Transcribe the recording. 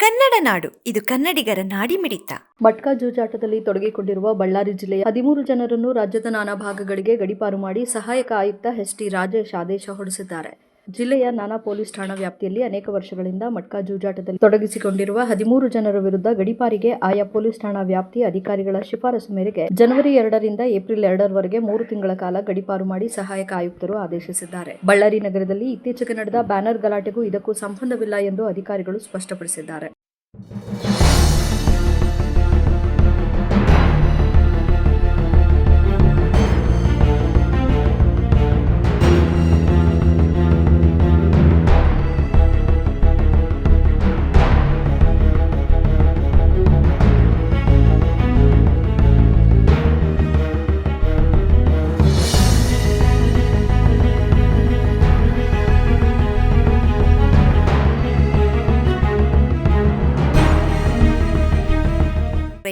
ಕನ್ನಡ ನಾಡು, ಇದು ಕನ್ನಡಿಗರ ನಾಡಿ ಮಿಡಿತ ಮಟ್ಕಾ ಜೂಜಾಟದಲ್ಲಿ ತೊಡಗಿಕೊಂಡಿರುವ ಬಳ್ಳಾರಿ ಜಿಲ್ಲೆಯ ಹದಿಮೂರು ಜನರನ್ನು ರಾಜ್ಯದ ನಾನಾ ಭಾಗಗಳಿಗೆ ಗಡಿಪಾರು ಮಾಡಿ ಸಹಾಯಕ ಆಯುಕ್ತ ಎಸ್ ಟಿ ರಾಜೇಶ್ ಆದೇಶ ಹೊರಡಿಸಿದ್ದಾರೆ. ಜಿಲ್ಲೆಯ ನಾನಾ ಪೊಲೀಸ್ ಠಾಣಾ ವ್ಯಾಪ್ತಿಯಲ್ಲಿ ಅನೇಕ ವರ್ಷಗಳಿಂದ ಮಟ್ಕಾ ಜೂಜಾಟದಲ್ಲಿ ತೊಡಗಿಸಿಕೊಂಡಿರುವ ಹದಿಮೂರು ಜನರ ವಿರುದ್ಧ ಗಡಿಪಾರಿಗೆ ಆಯಾ ಪೊಲೀಸ್ ಠಾಣಾ ವ್ಯಾಪ್ತಿಯ ಅಧಿಕಾರಿಗಳ ಶಿಫಾರಸು ಮೇರೆಗೆ ಜನವರಿ ಎರಡರಿಂದ ಏಪ್ರಿಲ್ ಎರಡರವರೆಗೆ ಮೂರು ತಿಂಗಳ ಕಾಲ ಗಡಿಪಾರು ಮಾಡಿ ಸಹಾಯಕ ಆಯುಕ್ತರು ಆದೇಶಿಸಿದ್ದಾರೆ. ಬಳ್ಳಾರಿ ನಗರದಲ್ಲಿ ಇತ್ತೀಚೆಗೆ ನಡೆದ ಬ್ಯಾನರ್ ಗಲಾಟೆಗೂ ಇದಕ್ಕೂ ಸಂಬಂಧವಿಲ್ಲ ಎಂದು ಅಧಿಕಾರಿಗಳು ಸ್ಪಷ್ಟಪಡಿಸಿದ್ದಾರೆ.